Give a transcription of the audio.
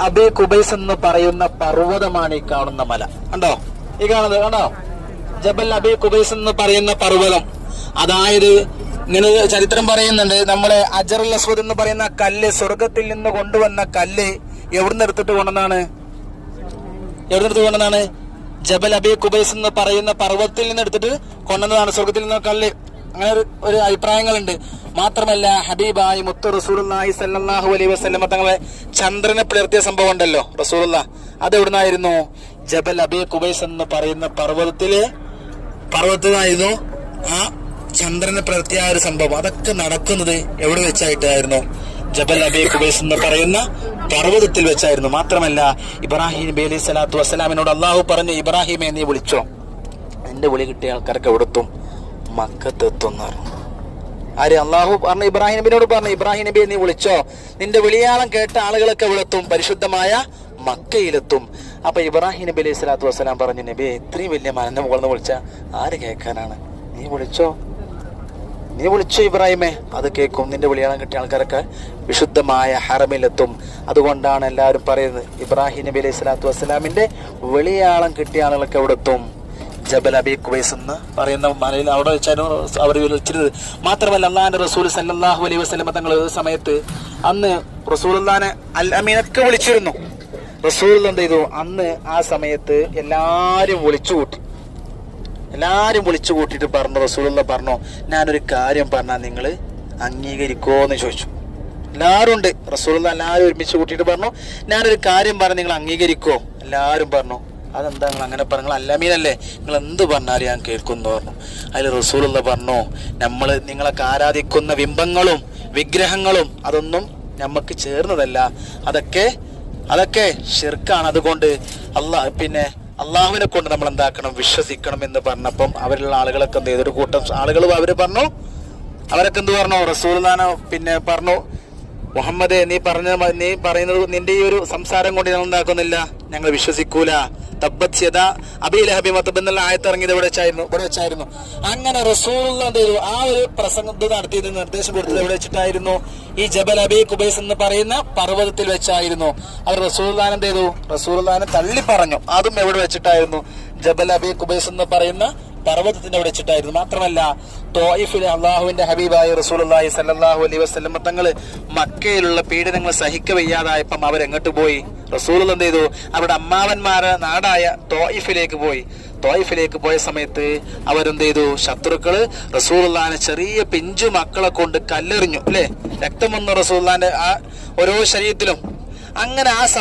അബി കുബൈസ് എന്ന് പറയുന്ന പർവതമാണ് ഈ കാണുന്ന മല. കണ്ടോ? ഈ കാണുന്നത് കണ്ടോ? ജബൽ അബി കുബൈസ് എന്ന് പറയുന്ന പർവതം. അതായത് ഇങ്ങനെ ചരിത്രം പറയുന്നുണ്ട്. നമ്മളെ അജറുൽ അസ്വദ് എന്ന് പറയുന്ന കല്ല് സ്വർഗത്തിൽ നിന്ന് കൊണ്ടുവന്ന കല്ല് എവിടുന്ന് എടുത്തിട്ട് കൊണ്ടുവന്നാണ് എവിടെ നിന്ന് കൊണ്ടുവന്നാണ് ജബൽ അബി കുബൈസ് എന്ന് പറയുന്ന പർവതത്തിൽ നിന്ന് എടുത്തിട്ട് കൊണ്ടുവന്നതാണ്. സ്വർഗത്തിൽ നിന്ന് കല്ല്. അങ്ങനെ ഒരു അഭിപ്രായങ്ങളുണ്ട്. മാത്രമല്ല ഹബീബായി മുത്ത് റസൂലുള്ളാഹി സല്ലാഹു അലൈ വസല്ലമ തങ്ങളെ ചന്ദ്രനെ പിളർത്തിയ സംഭവം ഉണ്ടല്ലോ റസൂലുള്ള അത് എവിടുന്നായിരുന്നു? ജബൽ അബി കുബൈസ് എന്ന് പറയുന്ന പർവതത്തിലെ പർവതത്തിലായിരുന്നു ആ ചന്ദ്രനെ പിളർത്തിയ ഒരു സംഭവം. അതൊക്കെ നടക്കുന്നത് എവിടെ വെച്ചായിട്ടായിരുന്നു? ജബൽ അബി കുബൈസ് എന്ന് പറയുന്ന പർവതത്തിൽ വെച്ചായിരുന്നു. മാത്രമല്ല ഇബ്രാഹിം നബി അലൈഹി സ്വലാത്തു വസ്സലാമിനോട് അള്ളാഹു പറഞ്ഞു ഇബ്രാഹിമെ നീ വിളിച്ചോ? എന്റെ വിളി കിട്ടിയ ആൾക്കാരൊക്കെ എവിടെത്തും? മക്കത്തെത്തും എന്ന് പറഞ്ഞു ആര്? അള്ളാഹു പറഞ്ഞു ഇബ്രാഹിം നബിനോട് പറഞ്ഞു ഇബ്രാഹിം നബിയെ നീ വിളിച്ചോ. നിന്റെ വിളിയാളം കേട്ട ആളുകളൊക്കെ വിളത്തും പരിശുദ്ധമായ മക്കയിലെത്തും. അപ്പൊ ഇബ്രാഹിം നബി അലൈഹി സ്വലാത്തു വസ്സലാം പറഞ്ഞു നബിയെ ഇത്രയും വലിയ മലന്റെ മുകളിൽ വിളിച്ച ആര് കേൾക്കാനാണ്? നീ വിളിച്ചോ? നീ വിളിച്ചോ ഇബ്രാഹിമേ? അത് കേൾക്കും. നിന്റെ വിളിയാളം കിട്ടിയ ആൾക്കാരൊക്കെ വിശുദ്ധമായ ഹറമിലെത്തും. അതുകൊണ്ടാണ് എല്ലാവരും പറയുന്നത് ഇബ്രാഹിം നബി അലൈഹി സ്വലാത്തു വസ്സലാമിന്റെ വിളിയാളം കിട്ടിയ ആളുകളൊക്കെ അവിടെ എത്തും. ജബൽ അബി കുവൈസ് എന്ന് പറയുന്ന മലയിൽ അവിടെ വെച്ചായിരുന്നു അവർ വിളിച്ചിരുന്നത് മാത്രമല്ല അള്ളാഹാന്റെ റസൂൽ സല്ലാഹു അലൈഹി വസല്ലമ തങ്ങൾ സമയത്ത് അന്ന് റസൂൽ അള്ളഹാനെ അൽ അമീനൊക്കെ വിളിച്ചിരുന്നു. റസൂൽ എന്ത് ചെയ്തു? അന്ന് ആ സമയത്ത് എല്ലാരും വിളിച്ചു കൂട്ടി. എല്ലാരും വിളിച്ചു കൂട്ടിയിട്ട് പറഞ്ഞു റസൂലുള്ള പറഞ്ഞു ഞാനൊരു കാര്യം പറഞ്ഞാൽ നിങ്ങൾ അംഗീകരിക്കോ എന്ന് ചോദിച്ചു. എല്ലാവരും ഉണ്ട്. റസൂലുള്ള എല്ലാവരും ഒരുമിച്ച് കൂട്ടിയിട്ട് പറഞ്ഞു ഞാനൊരു കാര്യം പറഞ്ഞു നിങ്ങൾ അംഗീകരിക്കോ? എല്ലാവരും പറഞ്ഞു. അതെന്താ നിങ്ങൾ അങ്ങനെ പറഞ്ഞു? അല്ലമീനല്ലേ? നിങ്ങൾ എന്ത് പറഞ്ഞാലും ഞാൻ കേൾക്കുന്നു പറഞ്ഞു. അതിൽ റസൂലുള്ള പറഞ്ഞു നമ്മൾ നിങ്ങളൊക്കെ ആരാധിക്കുന്ന ബിംബങ്ങളും വിഗ്രഹങ്ങളും അതൊന്നും നമുക്ക് ചേർന്നതല്ല. അതൊക്കെ അതൊക്കെ ഷിർക്കാണ് അതുകൊണ്ട് അള്ളാ പിന്നെ അള്ളാഹുവിനെ കൊണ്ട് നമ്മൾ എന്താക്കണം? വിശ്വസിക്കണം എന്ന് പറഞ്ഞപ്പം അവരുള്ള ആളുകളൊക്കെ എന്ത് ചെയ്തൊരു കൂട്ടം ആളുകൾ അവർ പറഞ്ഞു. അവരൊക്കെ എന്ത് പറഞ്ഞു? റസൂൽദാന പിന്നെ പറഞ്ഞു മുഹമ്മദ് നീ പറഞ്ഞ നീ പറയുന്നത് നിന്റെ ഈ ഒരു സംസാരം കൊണ്ട് ഞങ്ങൾ എന്താക്കുന്നില്ല? ഞങ്ങൾ വിശ്വസിക്കൂല. തബ്ബത് അബിലഹബി അബീ ലഹബി മതബ് എന്നുള്ള ആയത്ത് ഇറങ്ങിയത് ഇവിടെ വെച്ചായിരുന്നു ഇവിടെ വെച്ചായിരുന്നു. അങ്ങനെ റസൂൽ ആ ഒരു പ്രസംഗം നടത്തിയത് നിർദ്ദേശം കൊടുത്തത് എവിടെ വെച്ചിട്ടായിരുന്നു. ഈ ജബൽ അബി കുബൈസ് എന്ന് പറയുന്ന പർവതത്തിൽ വെച്ചായിരുന്നു. അവർ റസൂൽദാൻ എന്ത് ചെയ്തു? റസൂൽദാനെ തള്ളി പറഞ്ഞു അതും എവിടെ വെച്ചിട്ടായിരുന്നു? ജബൽ അബി കുബൈസ് എന്ന് പറയുന്ന പർവതത്തിന്റെ അവിടെ വെച്ചിട്ടായിരുന്നു. മാത്രമല്ല തോയിഫിലെ അള്ളാഹുവിന്റെ ഹബീബായ റസൂലുള്ളാഹി സല്ലാഹു അലൈ വസല്ലം തങ്ങൾ മക്കയിലുള്ള പീഡനങ്ങൾ സഹിക്ക വയ്യാതായപ്പം അവരെങ്ങോട്ട് പോയി? റസൂൽ എന്ത് ചെയ്തു? അവരുടെ അമ്മാവന്മാരെ നാടായ തോയിഫിലേക്ക് പോയി. തോയിഫിലേക്ക് പോയ സമയത്ത് അവരെന്ത് ചെയ്തു? ശത്രുക്കൾ റസൂലുള്ളാനെ ചെറിയ പിഞ്ചു മക്കളെ കൊണ്ട് കല്ലെറിഞ്ഞു അല്ലെ? രക്തം വന്നു റസൂലുള്ളാന്റെ ആ ഓരോ ശരീരത്തിലും. അങ്ങനെ ആ